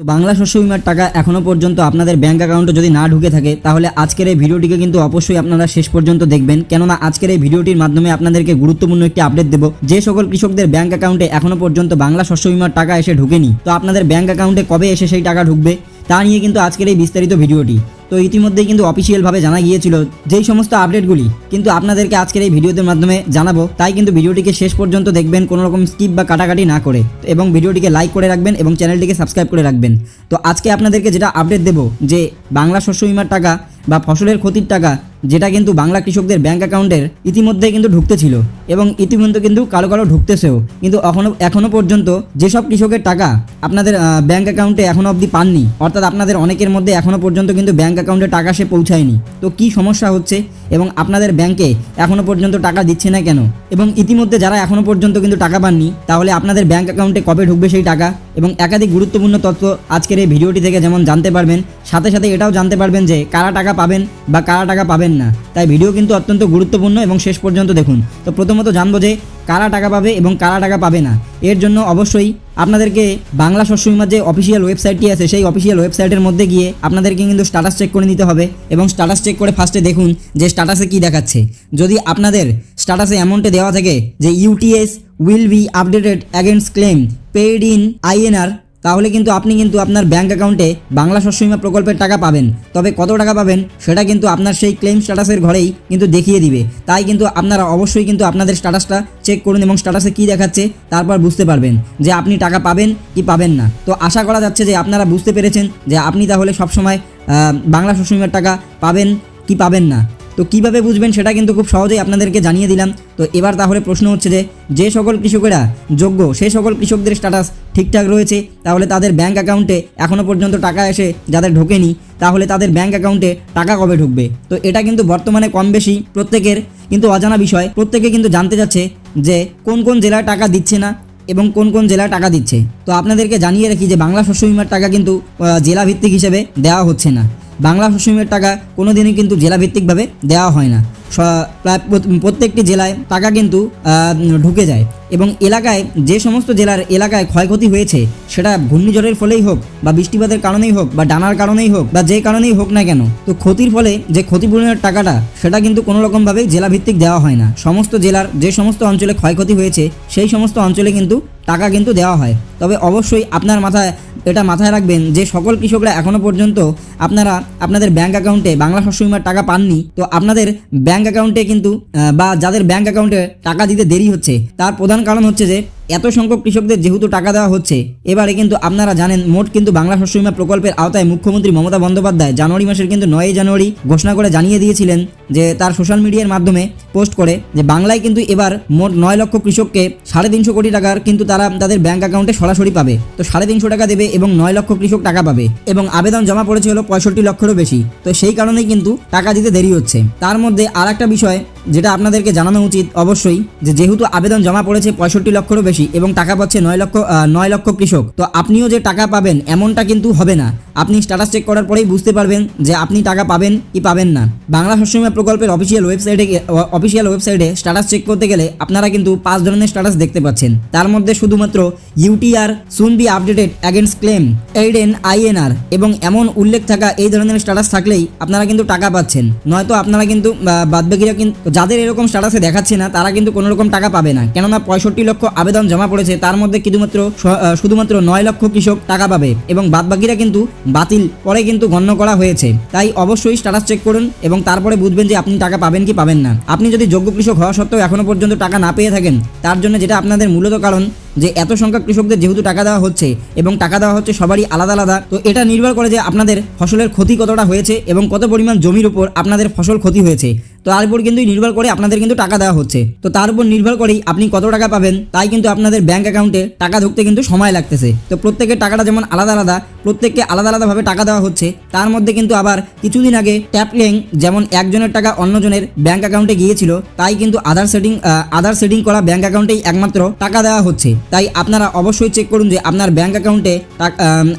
তো বাংলা শস্য বিমার টাকা এখনও পর্যন্ত আপনাদের ব্যাঙ্ক অ্যাকাউন্টে যদি না ঢুকে থাকে, তাহলে আজকের এই ভিডিওটিকে কিন্তু অবশ্যই আপনারা শেষ পর্যন্ত দেখবেন। কেননা আজকের এই ভিডিওটির মাধ্যমে আপনাদেরকে গুরুত্বপূর্ণ একটি আপডেট দেবো। যে সকল কৃষকদের ব্যাঙ্ক অ্যাকাউন্টে এখনও পর্যন্ত বাংলা শস্য বিমার টাকা এসে ঢুকেনি, তো আপনাদের ব্যাঙ্ক অ্যাকাউন্টে কবে এসে সেই টাকা ঢুকবে, তা নিয়ে কিন্তু আজকের এই বিস্তারিত ভিডিওটি। তো ইতিমধ্যেই কিন্তু অফিসিয়ালভাবে জানা গিয়েছিল যেই সমস্ত আপডেটগুলি কিন্তু আপনাদেরকে আজকের এই ভিডিওদের মাধ্যমে জানাব, তাই কিন্তু ভিডিওটিকে শেষ পর্যন্ত দেখবেন কোনো রকম স্কিপ বা কাটাকাটি না করে। এবং ভিডিওটিকে লাইক করে রাখবেন এবং চ্যানেলটিকে সাবস্ক্রাইব করে রাখবেন। তো আজকে আপনাদেরকে যেটা আপডেট দেবো, যে বাংলা শস্য বিমার টাকা বা ফসলের ক্ষতির টাকা যেটা কিন্তু বাংলা কৃষকদের ব্যাঙ্ক অ্যাকাউন্টের ইতিমধ্যে কিন্তু ঢুকতে ছিল এবং ইতিমধ্যে কিন্তু কারও কারও ঢুকতেছেও। কিন্তু এখনও এখনও পর্যন্ত যেসব কৃষকের টাকা আপনাদের ব্যাঙ্ক অ্যাকাউন্টে এখনও অবধি পাননি, অর্থাৎ আপনাদের অনেকের মধ্যে এখনও পর্যন্ত কিন্তু ব্যাঙ্ক অ্যাকাউন্টে টাকা সে পৌঁছায়নি। তো কি সমস্যা হচ্ছে এবং আপনাদের ব্যাংকে এখনও পর্যন্ত টাকা দিচ্ছে না কেন? এবং ইতিমধ্যে যারা এখনও পর্যন্ত কিন্তু টাকা পাননি, তাহলে আপনাদের ব্যাঙ্ক অ্যাকাউন্টে কবে ঢুকবে সেই টাকা? এবং একাধিক গুরুত্বপূর্ণ তথ্য আজকের এই ভিডিওটি থেকে যেমন জানতে পারবেন, সাথে সাথে এটাও জানতে পারবেন যে কারা টাকা পাবেন বা কারা টাকা পাবেন না। তাই ভিডিও কিন্তু অত্যন্ত গুরুত্বপূর্ণ এবং শেষ পর্যন্ত দেখুন। তো প্রথমত জানব যে কারা টাকা পাবে এবং কারা টাকা পাবে না। এর জন্য অবশ্যই আপনাদেরকে বাংলা শস্য বিমার যে অফিসিয়াল ওয়েবসাইটটি আছে, সেই অফিসিয়াল ওয়েবসাইটের মধ্যে গিয়ে আপনাদেরকে কিন্তু স্ট্যাটাস চেক করে নিতে হবে এবং স্ট্যাটাস চেক করে ফার্স্টে দেখুন যে স্ট্যাটাসে কী দেখাচ্ছে। যদি আপনাদের স্ট্যাটাসে অ্যামাউন্টে দেওয়া থাকে যে UTS will be updated against claim paid in INR তাহলে কিন্তু আপনি কিন্তু আপনার ব্যাঙ্ক অ্যাকাউন্টে বাংলা শস্য বিমা প্রকল্পের টাকা পাবেন। তবে কত টাকা পাবেন, সেটা কিন্তু আপনার সেই ক্লেম স্ট্যাটাসের ঘরেই কিন্তু দেখিয়ে দিবে। তাই কিন্তু আপনারা অবশ্যই কিন্তু আপনাদের স্ট্যাটাসটা চেক করুন এবং স্ট্যাটাসে কী দেখাচ্ছে, তারপর বুঝতে পারবেন যে আপনি টাকা পাবেন কি পাবেন না। তো আশা করা যাচ্ছে যে আপনারা বুঝতে পেরেছেন যে আপনি তাহলে সবসময় বাংলা শস্য বিমার টাকা পাবেন কি পাবেন না। তো কীভাবে বুঝবেন সেটা কিন্তু খুব সহজেই আপনাদেরকে জানিয়ে দিলাম। তো এবার তাহলে প্রশ্ন হচ্ছে যে যে সকল কৃষকেরা যোগ্য সেই সকল কৃষকদের স্ট্যাটাস ঠিকঠাক রয়েছে তাহলে তাদের ব্যাংক অ্যাকাউন্টে এখনও পর্যন্ত টাকা এসে যাদের ঢোকেনি তাহলে তাদের ব্যাংক অ্যাকাউন্টে টাকা কবে ঢুকবে? তো এটা কিন্তু বর্তমানে কম বেশি প্রত্যেকের কিন্তু অজানা বিষয়। প্রত্যেকে কিন্তু জানতে চাচ্ছে যে কোন কোন জেলায় টাকা দিচ্ছে না এবং কোন কোন জেলায় টাকা দিচ্ছে। তো আপনাদেরকে জানিয়ে রাখি যে বাংলা শস্য বিমার টাকা কিন্তু আহ, জেলা ভিত্তিক হিসেবে দেওয়া হচ্ছে না। বাংলা শস্য টাকা কোনো দিনই কিন্তু জেলাভিত্তিকভাবে দেওয়া হয় না। প্রায় প্রত্যেকটি জেলায় টাকা কিন্তু ঢুকে যায় এবং এলাকায় যে সমস্ত জেলার এলাকায় ক্ষয়ক্ষতি হয়েছে, সেটা ঘূর্ণিঝড়ের ফলেই হোক বা বৃষ্টিপাতের কারণেই হোক বা ডানার কারণেই হোক বা যে কারণেই হোক না কেন, তো ক্ষতির ফলে যে ক্ষতিপূরণের টাকাটা, সেটা কিন্তু কোনো রকমভাবেই জেলাভিত্তিক দেওয়া হয় না। সমস্ত জেলার যে সমস্ত অঞ্চলে ক্ষয়ক্ষতি হয়েছে, সেই সমস্ত অঞ্চলে কিন্তু টাকা কিন্তু দেওয়া হয়। তবে অবশ্যই আপনার মাথায়, এটা মাথায় রাখবেন যে সকল কৃষকরা এখনও পর্যন্ত আপনারা, আপনাদের ব্যাঙ্ক অ্যাকাউন্টে বাংলা শস্য বিমার টাকা পাননি, তো আপনাদের ব্যাঙ্ক অ্যাকাউন্টে কিন্তু বা যাদের ব্যাঙ্ক অ্যাকাউন্টে টাকা দিতে দেরি হচ্ছে, তার প্রধান কারণ হচ্ছে যে এত সংখ্যক কৃষকদের যেহেতু টাকা দেওয়া হচ্ছে, এবারে কিন্তু আপনারা জানেন, মোট কিন্তু বাংলা শস্য বিমা প্রকল্পের আওতায় মুখ্যমন্ত্রী মমতা বন্দ্যোপাধ্যায় জানুয়ারি মাসের কিন্তু নয়ই জানুয়ারি ঘোষণা করে জানিয়ে দিয়েছিলেন যে তার সোশ্যাল মিডিয়ার মাধ্যমে পোস্ট করে যে বাংলায় কিন্তু এবার মোট নয় লক্ষ কৃষককে সাড়ে তিনশো কোটি টাকার কিন্তু তারা তাদের ব্যাংক অ্যাকাউন্টে সরাসরি পাবে। তো সাড়ে তিনশো টাকা দেবে এবং নয় লক্ষ কৃষক টাকা পাবে এবং আবেদন জমা পড়েছে হলো পঁয়ষট্টি লক্ষেরও বেশি। তো সেই কারণেই কিন্তু টাকা দিতে দেরি হচ্ছে। তার মধ্যে আর একটা বিষয় যেটা আপনাদেরকে জানানো উচিত অবশ্যই যে যেহেতু আবেদন জমা পড়েছে পঁয়ষট্টি লক্ষরও বেশি এবং টাকা পাচ্ছে নয় লক্ষ নয় লক্ষ কৃষক, তো আপনিও যে টাকা পাবেন এমনটা কিন্তু হবে না। আপনি স্ট্যাটাস চেক করার পরেই বুঝতে পারবেন যে আপনি টাকা পাবেন কি পাবেন না। বাংলা শস্য প্রকল্পের অফিসিয়াল ওয়েবসাইটে অফিসিয়াল ওয়েবসাইটে স্ট্যাটাস চেক করতে গেলে আপনারা কিন্তু পাঁচ ধরনের স্ট্যাটাস দেখতে পাচ্ছেন। তার মধ্যে শুধুমাত্র UTR soon be updated against claim Aiden INR এবং এমন উল্লেখ থাকা এই ধরনের স্ট্যাটাস থাকলেই আপনারা কিন্তু টাকা পাচ্ছেন। নয়তো আপনারা কিন্তু বাদবাকিরা কিন্তু যাদের এরকম স্ট্যাটাসে দেখাচ্ছে না, তারা কিন্তু কোনো রকম টাকা পাবে না। কেননা পঁয়ষট্টি লক্ষ আবেদন জমা পড়েছে, তার মধ্যে শুধুমাত্র শুধুমাত্র নয় লক্ষ কৃষক টাকা পাবে এবং বাদবাকিরা কিন্তু বাতিল পরে কিন্তু গণ্য করা হয়েছে। তাই অবশ্যই স্ট্যাটাস চেক করুন এবং তারপরে বুঝবেন যে আপনি টাকা পাবেন কি পাবেন না। আপনি যদি যোগ্য কৃষক হওয়া সত্ত্বেও এখনও পর্যন্ত টাকা না পেয়ে থাকেন, তার জন্য যেটা আপনাদের মূলত কারণ যে এত সংখ্যক কৃষকদের যেহেতু টাকা দেওয়া হচ্ছে এবং টাকা দেওয়া হচ্ছে সবারই আলাদা আলাদা, তো এটা নির্ভর করে যে আপনাদের ফসলের ক্ষতি কতটা হয়েছে এবং কত পরিমাণ জমির উপর আপনাদের ফসল ক্ষতি হয়েছে। তো তার উপর কিন্তু নির্ভর করে আপনাদের কিন্তু টাকা দেওয়া হচ্ছে। তো তার উপর নির্ভর করেই আপনি কত টাকা পাবেন, তাই কিন্তু আপনাদের ব্যাংক অ্যাকাউন্টে টাকা ঢুকতে কিন্তু সময় লাগতেছে। তো প্রত্যেকের টাকাটা যেমন আলাদা আলাদা, প্রত্যেককে আলাদা আলাদাভাবে টাকা দেওয়া হচ্ছে, তার মধ্যে কিন্তু আবার কিছুদিন আগে ট্যাপলিং যেমন একজনের টাকা অন্যজনের ব্যাংক অ্যাকাউন্টে গিয়েছিল, তাই কিন্তু আধার সেটিং আধার সেটিং করা ব্যাংক অ্যাকাউন্টেই একমাত্র টাকা দেওয়া হচ্ছে। তাই আপনারা অবশ্যই চেক করুন যে আপনার ব্যাঙ্ক অ্যাকাউন্টে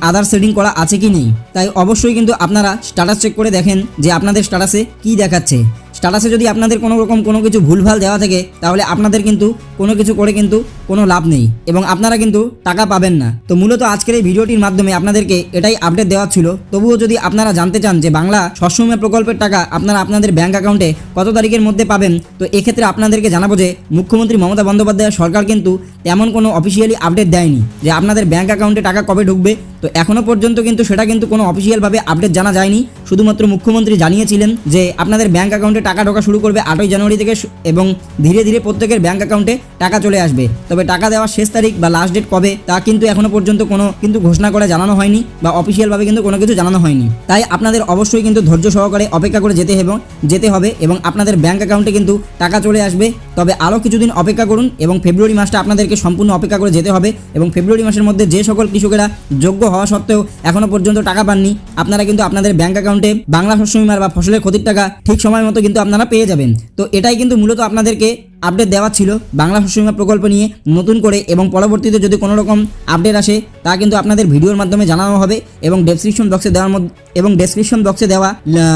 আধার সেটিং করা আছে কি নেই। তাই অবশ্যই কিন্তু আপনারা স্ট্যাটাস চেক করে দেখেন যে আপনাদের স্ট্যাটাসে কি দেখাচ্ছে। স্ট্যাটাসে যদি আপনাদের কোনো রকম কোনো কিছু ভুলভাল দেওয়া থাকে, তাহলে আপনাদের কিন্তু কোনো কিছু করে কিন্তু কোনো লাভ নেই। এবং আপনারা কিন্তু টাকা পাবেন না। তো মূলত আজকের এই ভিডিওটির মাধ্যমে আপনাদেরকে এটাই আপডেট দেওয়া ছিল। তবুও যদি আপনারা জানতে চান যে বাংলা বীমা প্রকল্পের টাকা আপনারা আপনাদের ব্যাংক অ্যাকাউন্টে কত তারিখের মধ্যে পাবেন, তো এক্ষেত্রে আপনাদেরকে জানাব যে মুখ্যমন্ত্রী মমতা বন্দ্যোপাধ্যায়ের সরকার কিন্তু তেমন কোনো অফিসিয়ালি আপডেট দেয়নি যে আপনাদের ব্যাংক অ্যাকাউন্টে টাকা কবে ঢুকবে তো এখনও পর্যন্ত কিন্তু সেটা কিন্তু কোনো অফিসিয়ালভাবে আপডেট জানা যায়নি। শুধুমাত্র মুখ্যমন্ত্রী জানিয়েছিলেন যে আপনাদের ব্যাংক অ্যাকাউন্টে টাকা ঢোকা শুরু করবে আটই জানুয়ারি থেকে এবং ধীরে ধীরে প্রত্যেকের ব্যাংক অ্যাকাউন্টে টাকা চলে আসবে। তবে টাকা দেওয়ার শেষ তারিখ বা লাস্ট ডেট কবে, তা কিন্তু এখনও পর্যন্ত কোনো কিন্তু ঘোষণা করে জানানো হয়নি বা অফিসিয়ালভাবে কিন্তু কোনো কিছু জানানো হয়নি। তাই আপনাদের অবশ্যই কিন্তু ধৈর্য সহকারে অপেক্ষা করে যেতে হবে যেতে হবে এবং আপনাদের ব্যাংক অ্যাকাউন্টে কিন্তু টাকা চলে আসবে। তবে আরও কিছুদিন অপেক্ষা করুন এবং ফেব্রুয়ারি মাসটা আপনাদেরকে সম্পূর্ণ অপেক্ষা করে যেতে হবে এবং ফেব্রুয়ারি মাসের মধ্যে যে সকল কৃষকেরা যোগ্য হওয়া সত্ত্বেও এখনও পর্যন্ত টাকা পাননি। আপনারা কিন্তু আপনাদের ব্যাংক অ্যাকাউন্টে বাংলা শস্য বিমার বা ফসলের ক্ষতির টাকা ঠিক সময় মতো কিন্তু আপনারা পেয়ে যাবেন। তো এটাই কিন্তু মূলত আপনাদেরকে আপডেট দেওয়া ছিল বাংলা শস্য বিমা প্রকল্প নিয়ে নতুন করে এবং পরবর্তীতে যদি কোনো রকম আপডেট আসে, তা কিন্তু আপনাদের ভিডিওর মাধ্যমে জানানো হবে এবং ডেসক্রিপশন বক্সে দেওয়ার মধ্যে এবং ডেসক্রিপশন বক্সে দেওয়া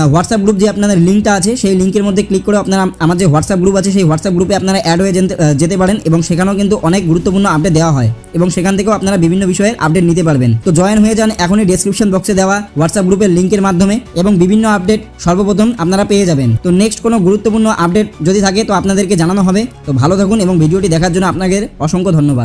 হোয়াটসঅ্যাপ গ্রুপ যে আপনাদের লিঙ্কটা আছে, সেই লিঙ্কের মধ্যে ক্লিক করে আপনারা আমার যে হোয়াটসঅ্যাপ গ্রুপ আছে, সেই হোয়াটসঅ্যাপ গ্রুপে আপনারা অ্যাড হয়ে যেতে- পারেন এবং সেখানেও কিন্তু অনেক গুরুত্বপূর্ণ আপডেট দেওয়া হয় এবং সেখান থেকেও আপনারা বিভিন্ন বিষয়ের আপডেট নিতে পারবেন। তো জয়েন হয়ে যান, এখনই ডেসক্রিপশন বক্সে দেওয়া হোয়াটসঅ্যাপ গ্রুপের লিঙ্কের মাধ্যমে এবং বিভিন্ন আপডেট সর্বপ্রথম আপনারা পেয়ে যাবেন। তো নেক্সট কোনো গুরুত্বপূর্ণ আপডেট যদি থাকে, তো আপনাদেরকে জানানো হবে। তো ভালো থাকুন এবং ভিডিওটি দেখার জন্য আপনাদের অসংখ্য ধন্যবাদ।